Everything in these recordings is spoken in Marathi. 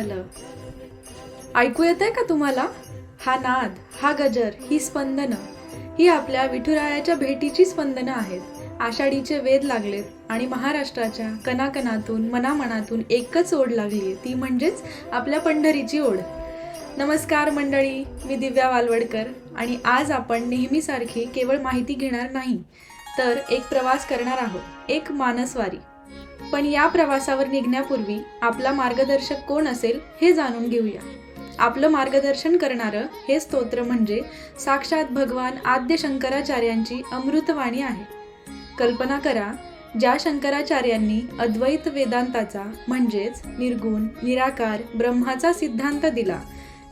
झालं ऐकू येत आहे का तुम्हाला? हा नाद हा गजर ही स्पंदनं ही आपल्या विठुरायाच्या भेटीची स्पंदनं आहेत. आषाढीचे वेद लागलेत आणि महाराष्ट्राच्या कणाकणातून मनामनातून एकच ओढ लागली ती म्हणजेच आपल्या पंढरीची ओढ. नमस्कार मंडळी मी दिव्या वालवडकर आणि आज आपण नेहमीसारखी केवळ माहिती घेणार नाही तर एक प्रवास करणार आहोत एक मानसवारी. पण या प्रवासावर निघण्यापूर्वी आपला मार्गदर्शक कोण असेल हे जाणून घेऊया. आपलं मार्गदर्शन करणारं हे स्तोत्र म्हणजे साक्षात भगवान आद्य शंकराचार्यांची अमृतवाणी आहे. कल्पना करा ज्या शंकराचार्यांनी अद्वैत वेदांताचा म्हणजेच निर्गुण निराकार ब्रह्माचा सिद्धांत दिला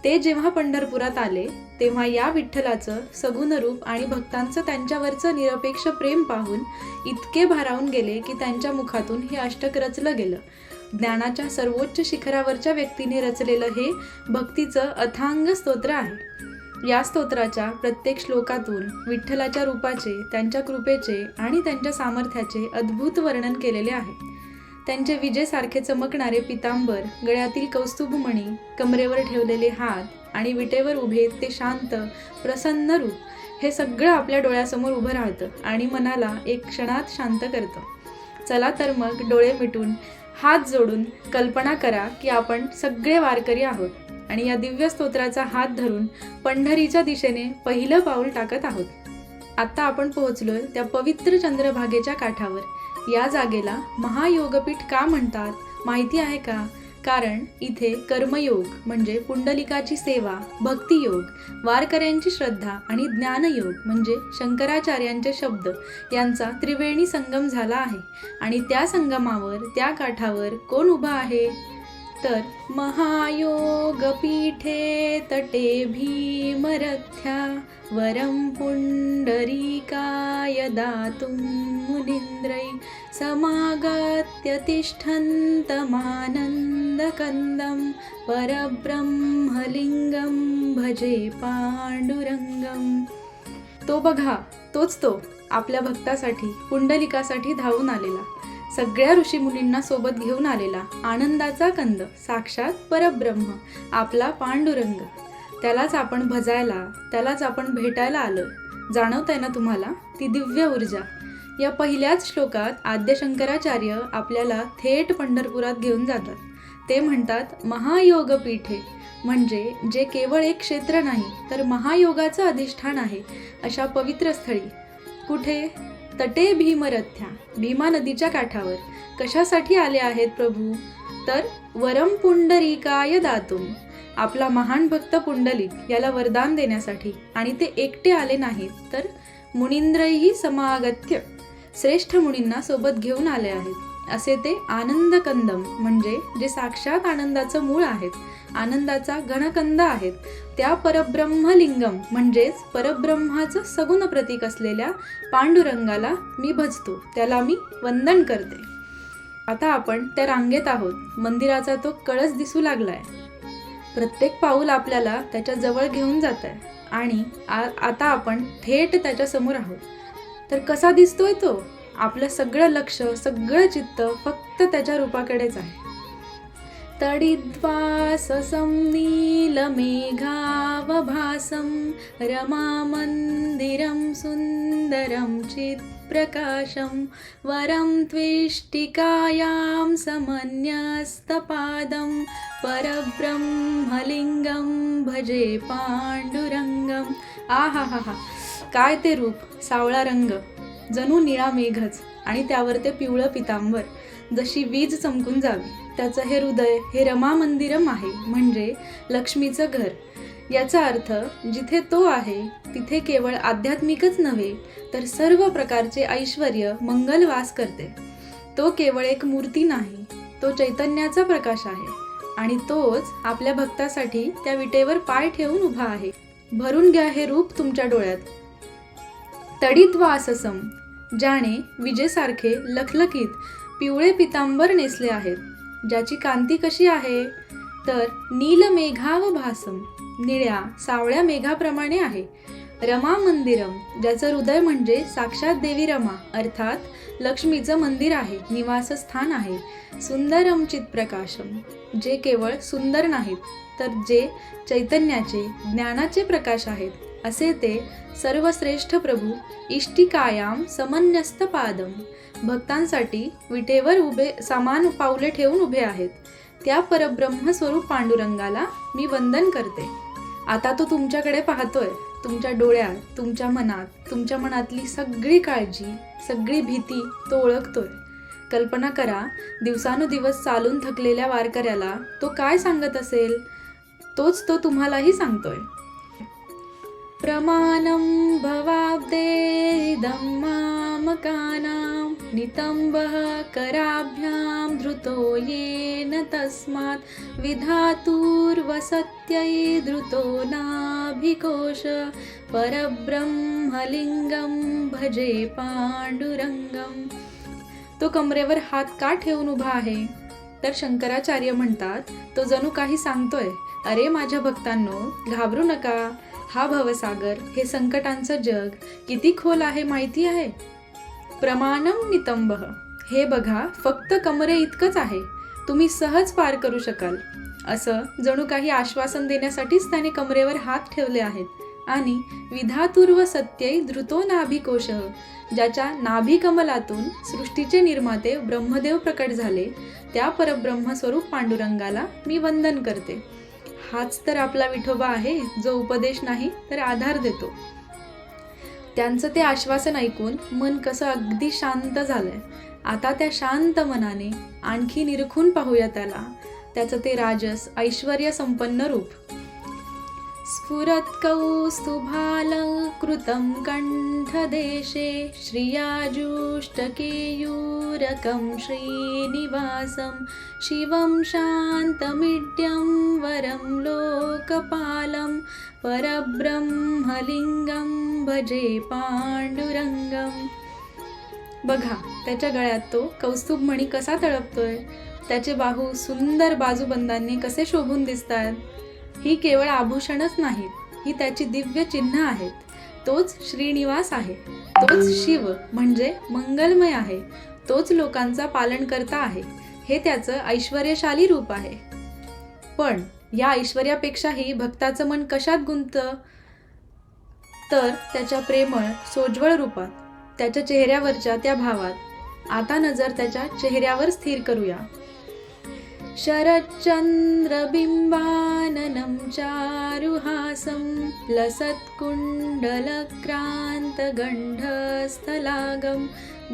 ते जेव्हा पंढरपुरात आले तेव्हा या विठ्ठलाचं सगुण रूप आणि भक्तांचं त्यांच्यावरचं निरपेक्ष प्रेम पाहून इतके भारावून गेले की त्यांच्या मुखातून हे अष्टक रचलं गेलं. ज्ञानाच्या सर्वोच्च शिखरावरच्या व्यक्तीने रचलेलं हे भक्तीचं अथांग स्तोत्र आहे. या स्तोत्राच्या प्रत्येक श्लोकातून विठ्ठलाच्या रूपाचे त्यांच्या कृपेचे आणि त्यांच्या सामर्थ्याचे अद्भुत वर्णन केलेले आहे. त्यांचे विजेसारखे चमकणारे पितांबर गळ्यातील कौस्तुभमणी कमरेवर ठेवलेले हात आणि विटेवर उभे ते शांत प्रसन्न रूप हे सगळं आपल्या डोळ्यासमोर उभं राहतं आणि मनाला एक क्षणात शांत करतं. चला तर मग डोळे मिटून हात जोडून कल्पना करा की आपण सगळे वारकरी आहोत आणि या दिव्य स्तोत्राचा हात धरून पंढरीच्या दिशेने पहिलं पाऊल टाकत आहोत. आता आपण पोहोचलोय त्या पवित्र चंद्रभागेच्या काठावर. या जागेला महायोगपीठ का म्हणतात माहिती आहे का? कारण इथे कर्मयोग म्हणजे पुंडलिकाची सेवा भक्तियोग वारकऱ्यांची श्रद्धा आणि ज्ञानयोग म्हणजे शंकराचार्यांचे शब्द यांचा त्रिवेणी संगम झाला आहे. आणि त्या संगमावर त्या काठावर कोण उभा आहे? तर महायोग पीठे तटे भीमरथ्या वरं पुण्डरीकाय दातुं मुनीन्द्रै समागत्य तिष्ठन्तमानन्दकन्दं परब्रह्मलिङ्गं भजे पाण्डुरङ्गं तो बघा तोच तो आपल्या भक्तासाठी पुंडलिकासाठी धावून आलेला. सगळ्या ऋषीमुनींना सोबत घेऊन आलेला आनंदाचा कंद साक्षात परब्रह्म आपला पांडुरंग. त्यालाच आपण भजायला त्यालाच आपण भेटायला आलो जाणवतंय ना तुम्हाला? ती दिव्य ऊर्जा. या पहिल्याच श्लोकात आद्य शंकराचार्य आपल्याला थेट पंढरपुरात घेऊन जातात. ते म्हणतात महायोगपीठे म्हणजे जे केवळ एक क्षेत्र नाही तर महायोगाचं अधिष्ठान आहे अशा पवित्र स्थळी. कुठे? तटे भीमरथ्या भीमा नदीच्या काठावर. कशासाठी आले आहेत प्रभू? तर वरम पुंडरीकाय दातुम. आपला महान भक्त पुंडलिक याला वरदान देण्यासाठी. आणि ते एकटे आले नाहीत तर मुनिंद्रही समागत्य. श्रेष्ठ मुनींना सोबत घेऊन आले आहेत. असे ते आनंद कंदम म्हणजे जे साक्षात आनंदाचं मूळ आहेत. आनंदाचा गणकंद आहेत. त्या परब्रह्मलिंगम म्हणजेच परब्रह्माचं सगुण प्रतीक असलेल्या पांडुरंगाला मी भजतो. त्याला मी वंदन करते. आता आपण त्या रांगेत आहोत. मंदिराचा तो कळस दिसू लागलाय. प्रत्येक पाऊल आपल्याला त्याच्याजवळ घेऊन जात आहे आणि आ- आता आपण थेट त्याच्यासमोर आहोत. तर कसा दिसतोय तो? आपलं सगळं लक्ष सगळं चित्त फक्त त्याच्या रूपाकडेच आहे. तडिद्वाससं नीलमेघावभासं रमामन्दिरं सुन्दरं चित्प्रकाशं वरं त्विष्टिकायां समन्यस्तपादं परब्रह्मलिङ्गं भजे पाण्डुरङ्गम् हा काय ते रूप? सावळा रंग. जणू निळा मेघच आणि त्यावर ते पिवळं पितांबर. जशी वीज चमकून जावी. त्याचं हे हृदय हे रमा मंदिरम आहे. म्हणजे लक्ष्मीचं घर. याचा अर्थ जिथे तो आहे तिथे केवळ आध्यात्मिकच नव्हे तर सर्व प्रकारचे ऐश्वर मंगल वास करते. तो केवळ एक मूर्ती नाही तो चैतन्याचा प्रकाश आहे आणि तोच आपल्या भक्तासाठी त्या विटेवर पाय ठेवून उभा आहे. भरून घ्या हे रूप तुमच्या डोळ्यात. तडित वाससम ज्याने विजेसारखे लखलखीत पिवळे पितांबर नेसले आहेत. ज्याची कांती कशी आहे? तर नील मेघाव भासम निळ्या सावळ्या मेघाप्रमाणे आहे. रमा मंदिरम ज्याचं हृदय म्हणजे साक्षात देवी रमा अर्थात लक्ष्मीचं मंदिर आहे निवासस्थान आहे. सुंदरम चितप्रकाशम जे केवळ सुंदर नाहीत तर जे चैतन्याचे ज्ञानाचे प्रकाश आहेत असे ते सर्वश्रेष्ठ प्रभू इष्टिकायाम समन्यस्त पादम भक्तांसाठी विटेवर उभे समान पावले ठेवून उभे आहेत. त्या परब्रह्मस्वरूप पांडुरंगाला मी वंदन करते. आता तो तुमच्याकडे पाहतोय. तुमच्या डोळ्यात तुमच्या मनात तुमच्या मनातली सगळी काळजी सगळी भीती तो ओळखतोय. कल्पना करा दिवसानुदिवस चालून थकलेल्या वारकऱ्याला तो काय सांगत असेल? तोच तो तुम्हालाही सांगतोय. प्रमाणं भवाब्देदं मामकानां नितम्बः कराभ्यां धृतो येन तस्मात् विधातुर्वसत्यै धृतो नाभिकोश परब्रह्मलिङ्गं भजे पाण्डुरङ्गम्। तो कमरेवर हात का ठेवून उभा आहे? तर शंकराचार्य म्हणतात तो जणू काही सांगतोय. अरे माझ्या भक्तांनो घाबरू नका. हा भवसागर हे संकटांचं जग किती खोल आहे माहिती आहे? प्रमाणम नितंब. हे बघा फक्त कमरे इतकंच आहे. तुम्ही सहज पार करू शकाल. असं जणू काही आश्वासन देण्यासाठीच त्याने कमरेवर हात ठेवले आहेत. आणि विधातूर्व सत्यै धृतो नाभिकोश ज्याच्या नाभिकमलातून सृष्टीचे निर्माते ब्रह्मदेव प्रकट झाले त्या परब्रह्मस्वरूप पांडुरंगाला मी वंदन करते. हाच तर आपला विठोबा आहे जो उपदेश नाही तर आधार देतो. त्यांचं ते आश्वासन ऐकून मन कसं अगदी शांत झालंय. आता त्या शांत मनाने आणखी निरखून पाहूया त्याला. त्याचं ते राजस ऐश्वर संपन्न रूप. स्फुरत्कौस्तुभालकृतं कण्ठदेशे श्रियाजुष्टकेयूरकं श्रीनिवासं शिवं शान्तमिड्यं वरं लोकपालं परब्रह्मलिङ्गं भजे पाण्डुरङ्गम्। बघा त्याच्या गळ्यात तो कौस्तुभ मणी कसा तळपतोय? त्याचे बाहू सुंदर बाजूबंदांनी कसे शोभून दिसतात? ही केवळ आभूषणच नाहीत ही त्याची दिव्य चिन्ह आहेत. तोच श्रीनिवास आहे तोच शिव म्हणजे मंगलमय आहे तोच लोकांचा पालनकर्ता आहे हे त्याचं ऐश्वर्यशाली रूप आहे. पण या ऐश्वर्यापेक्षाही भक्ताचं मन कशात गुंततं तर त्याच्या प्रेमळ सोज्वळ रूपात त्याच्या चेहऱ्यावरच्या त्या भावात. आता नजर त्याच्या चेहऱ्यावर स्थिर करूया. शरच्चन्द्रबिम्बाननं चारुहासं लसत्कुण्डलक्रान्तगण्ढस्थलागं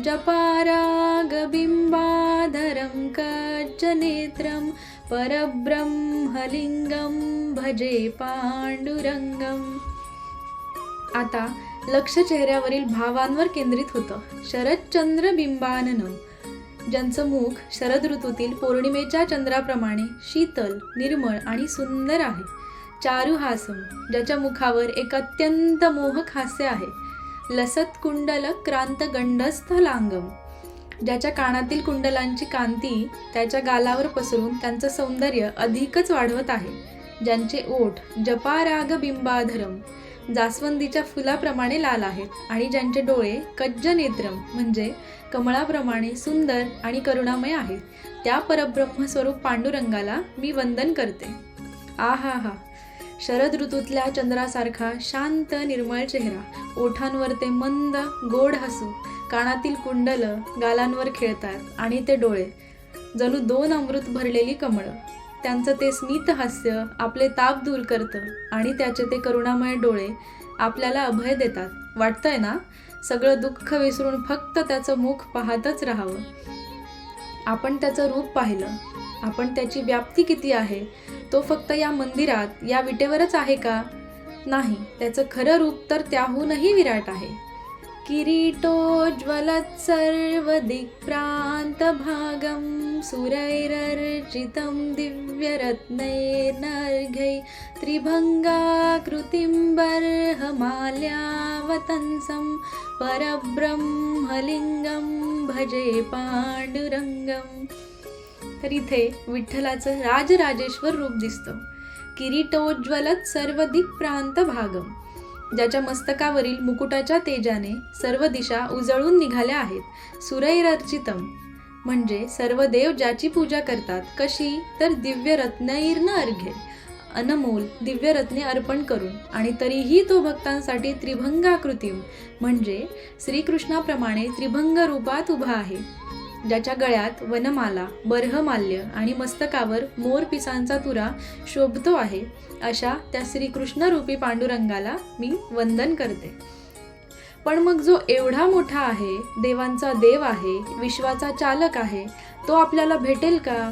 जपारागबिम्बाधरं कज्जनेत्रं परब्रह्मलिङ्गं भजे पाण्डुरङ्गम्। आता लक्ष चेहऱ्यावरील भावांवर केंद्रित होतं. शरदचंद्र बिंबाननं ज्यांचं मुख शरद ऋतूतील पौर्णिमेच्या चंद्राप्रमाणे शीतल निर्मळ आणि सुंदर आहे. चारुहासम ज्याच्या मुखावर एक अत्यंत मोहक हास्य आहे. लसत कुंडल क्रांत गंडस्थ लांगम. ज्याच्या कानातील कुंडलांची कांती त्याच्या गालावर पसरून त्यांचं सौंदर्य अधिकच वाढवत आहे. ज्यांचे ओठ जपाराग बिंबाधरम जास्वंदीच्या फुलाप्रमाणे लाल आहेत आणि ज्यांचे डोळे कज्ज नेत्रम म्हणजे कमळाप्रमाणे सुंदर आणि करुणामय आहेत त्या परब्रह्मस्वरूप पांडुरंगाला मी वंदन करते. आहा हा. शरद ऋतूतल्या चंद्रासारखा शांत निर्मळ चेहरा. ओठांवर ते मंद गोड हसू. कानातील कुंडल गालांवर खेळतात आणि ते डोळे. जणू दोन अमृत भरलेली कमळं. त्यांचं ते स्मित हास्य आपले ताप दूर करतं आणि त्याचे ते करुणामय डोळे आपल्याला अभय देतात. वाटतंय ना? सगळं दुःख विसरून फक्त त्याचं मुख पाहतच राहावं. आपण त्याचं रूप पाहिलं. आपण त्याची व्याप्ती किती आहे? तो फक्त या मंदिरात या विटेवरच आहे का? नाही त्याचं खरं रूप तर त्याहूनही विराट आहे. किरीटोज्ज्वलत् सर्वदिक्प्रान्तभागं दिव्य दिव्यरत्नैर्नर्घै त्रिभङ्गाकृतिं बर्हमाल्यावतंसं परब्रह्मलिङ्गं भजे पाण्डुरङ्गम् तर इथे विठ्ठलाचं राजराजेश्वर रूप दिसतं. किरीटोज्ज्वलत सर्व दिक्प्रांत भागम ज्याच्या मस्तकावरील मुकुटाच्या तेजाने सर्व दिशा उजळून निघाल्या आहेत. सुरैरर्चितम म्हणजे सर्व देव ज्याची पूजा करतात कशी? तर दिव्य रत्नैर्न अर्घ्य अनमोल दिव्य रत्ने अर्पण करून आणि तरीही तो भक्तांसाठी त्रिभंगाकृतीम. म्हणजे श्रीकृष्णाप्रमाणे त्रिभंग रूपात उभा आहे. ज्याच्या गळ्यात वनमाला बर्हमाल्य आणि मस्तकावर मोर पिसांचा तुरा शोभतो आहे अशा त्या श्रीकृष्णरूपी पांडुरंगाला मी वंदन करते. पण मग जो एवढा मोठा आहे देवांचा देव आहे विश्वाचा चालक आहे तो आपल्याला भेटेल का?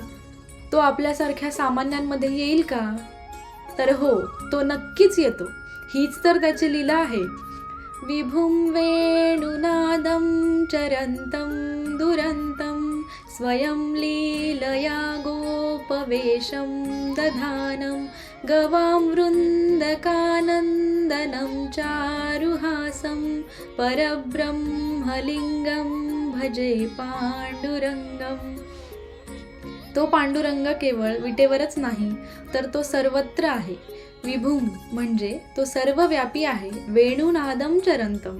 तो आपल्यासारख्या सामान्यांमध्ये येईल का? तर हो तो नक्कीच येतो. हीच तर त्याची लीला आहे. विभुं वेणुनादं चरन्तं दुरन्तं स्वयं लीलया गोपवेशं दधानं गवामृन्दकानन्दनं चारुहासं परब्रह्मलिङ्गं भजे पाण्डुरङ्गम्। तो पांडुरंग केवळ विटेवरच नाही तर तो सर्वत्र आहे. विभुम म्हणजे तो सर्वव्यापी आहे. वेणुनादम चरंतम.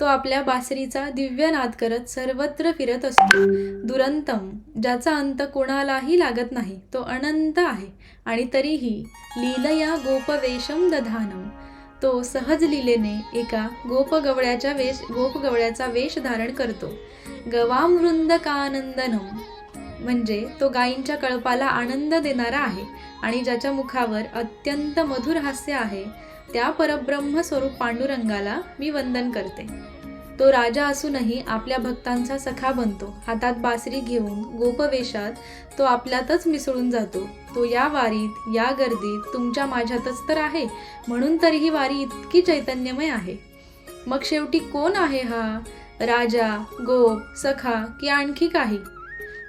तो आपल्या बासरीचा दिव्य नाद करत सर्वत्र फिरत असतो. दुरंतम ज्याचा अंत कोणालाही लागत नाही तो अनंत आहे. आणि तरीही लीलया गोपवेशम दधानम तो सहज लीलेने एका गोपगवळ्याच्या वेश गोपगवळ्याचा वेश धारण करतो. गवाम कानंदनम म्हणजे तो गायींच्या कळपाला आनंद देणारा आहे आणि ज्याच्या मुखावर अत्यंत मधुर हास्य आहे. त्या परब्रह्म स्वरूप पांडुरंगाला मी वंदन करते. तो राजा असूनही आपल्या भक्तांचा सखा बनतो. हातात बासरी घेऊन गोपवेशात तो आपल्यातच मिसळून जातो. तो या वारीत या गर्दीत तुमच्या माझ्यातच तर आहे. म्हणून तर ही वारी इतकी चैतन्यमय आहे. मग शेवटी कोण आहे हा? राजा गोप सखा की आणखी काही?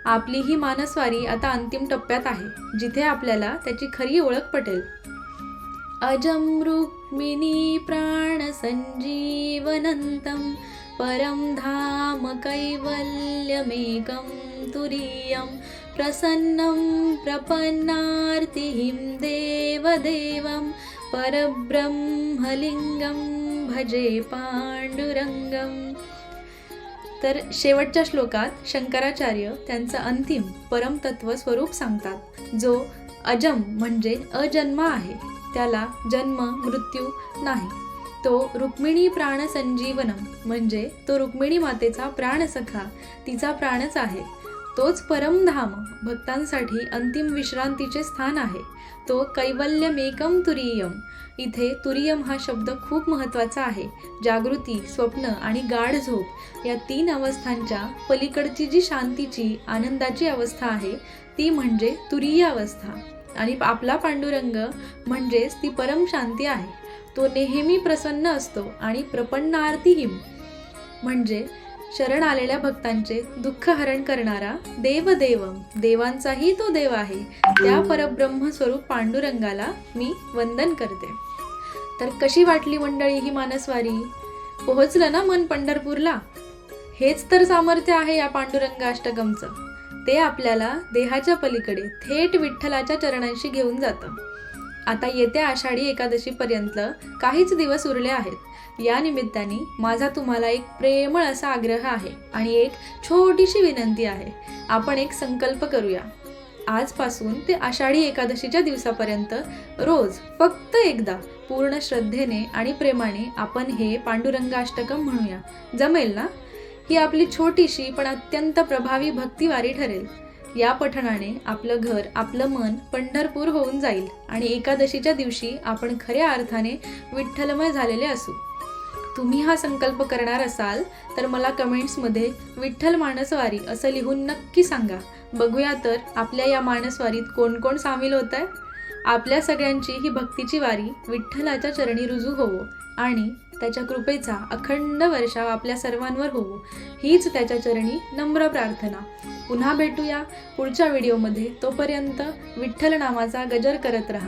आपली ही मानसवारी आता अंतिम टप्प्यात आहे जिथे आपल्याला त्याची खरी ओळख पटेल. अजं रुक्मिणी प्राणसञ्जीवनन्तं परं धाम कैवल्यमेकं तुरीयं प्रसन्नं प्रपन्नार्तिं देवदेवं परब्रह्मलिङ्गं भजे पाण्डुरङ्गम् तर शेवटच्या श्लोकात शंकराचार्य त्यांचं अंतिम परमतत्व स्वरूप सांगतात जो अजम म्हणजे अजन्म आहे. त्याला जन्म मृत्यू नाही. तो रुक्मिणी प्राण संजीवनम म्हणजे तो रुक्मिणी मातेचा प्राणसखा तिचा प्राणच आहे. तोच परमधाम भक्तांसाठी अंतिम विश्रांतीचे स्थान आहे. तो कैवल्यमेकम तुरीयम. इथे तुरियम हा शब्द खूप महत्त्वाचा आहे. जागृती स्वप्न आणि गाढ झोप या तीन अवस्थांच्या पलीकडची जी शांतीची आनंदाची अवस्था आहे ती म्हणजे तुरीय अवस्था. आणि आपला पांडुरंग म्हणजेच ती परम शांती आहे. तो नेहमी प्रसन्न असतो आणि प्रपन्नार्तीहिम म्हणजे शरण आलेल्या भक्तांचे दुःख हरण करणारा देवदेव देवांचाही तो देव आहे. त्या परब्रह्म स्वरूप पांडुरंगाला मी वंदन करते. तर कशी वाटली मंडळी ही मानसवारी? पोहोचलं ना मन पंढरपूरला? हेच तर सामर्थ्य आहे या पांडुरंग अष्टगमचं ते आपल्याला देहाच्या पलीकडे थेट विठ्ठलाच्या चरणांशी घेऊन जातं. आता येत्या आषाढी एकादशीपर्यंत काहीच दिवस उरले आहेत. या निमित्ताने माझा तुम्हाला एक प्रेमळ असा आग्रह आहे आणि एक छोटीशी विनंती आहे. आपण एक संकल्प करूया. आजपासून ते आषाढी एकादशीच्या दिवसापर्यंत रोज फक्त एकदा पूर्ण श्रद्धेने आणि प्रेमाने आपण हे पांडुरंगाष्टकम म्हणूया. जमेल ना? ही आपली छोटीशी पण अत्यंत प्रभावी भक्तिवारी ठरेल. या पठणाने आपलं घर आपलं मन पंढरपूर होऊन जाईल आणि एकादशीच्या दिवशी आपण खऱ्या अर्थाने विठ्ठलमय झालेले असू. तुम्ही हा संकल्प करणार असाल तर मला कमेंट्समध्ये विठ्ठल मानसवारी असं लिहून नक्की सांगा. बघूया तर आपल्या या मानसवारीत कोण कोण सामील होत आहे आपल्या सगळ्यांची ही भक्तीची वारी विठ्ठलाच्या चरणी रुजू होवो आणि त्याच्या कृपेचा अखंड वर्षाव आपल्या सर्वांवर होवो हीच त्याच्या चरणी नम्र प्रार्थना. पुन्हा भेटूया. पुढच्या व्हिडिओमध्ये तोपर्यंत विठ्ठल नामाचा गजर करत राहा.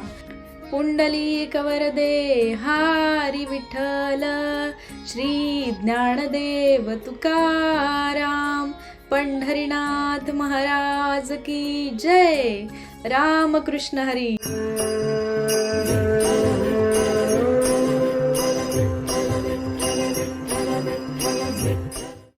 पुंडली कवरदे हारी विठ्ठल. श्री ज्ञानदेव तुकाराम. पंढरीनाथ महाराज की जय. रामकृष्ण हरी.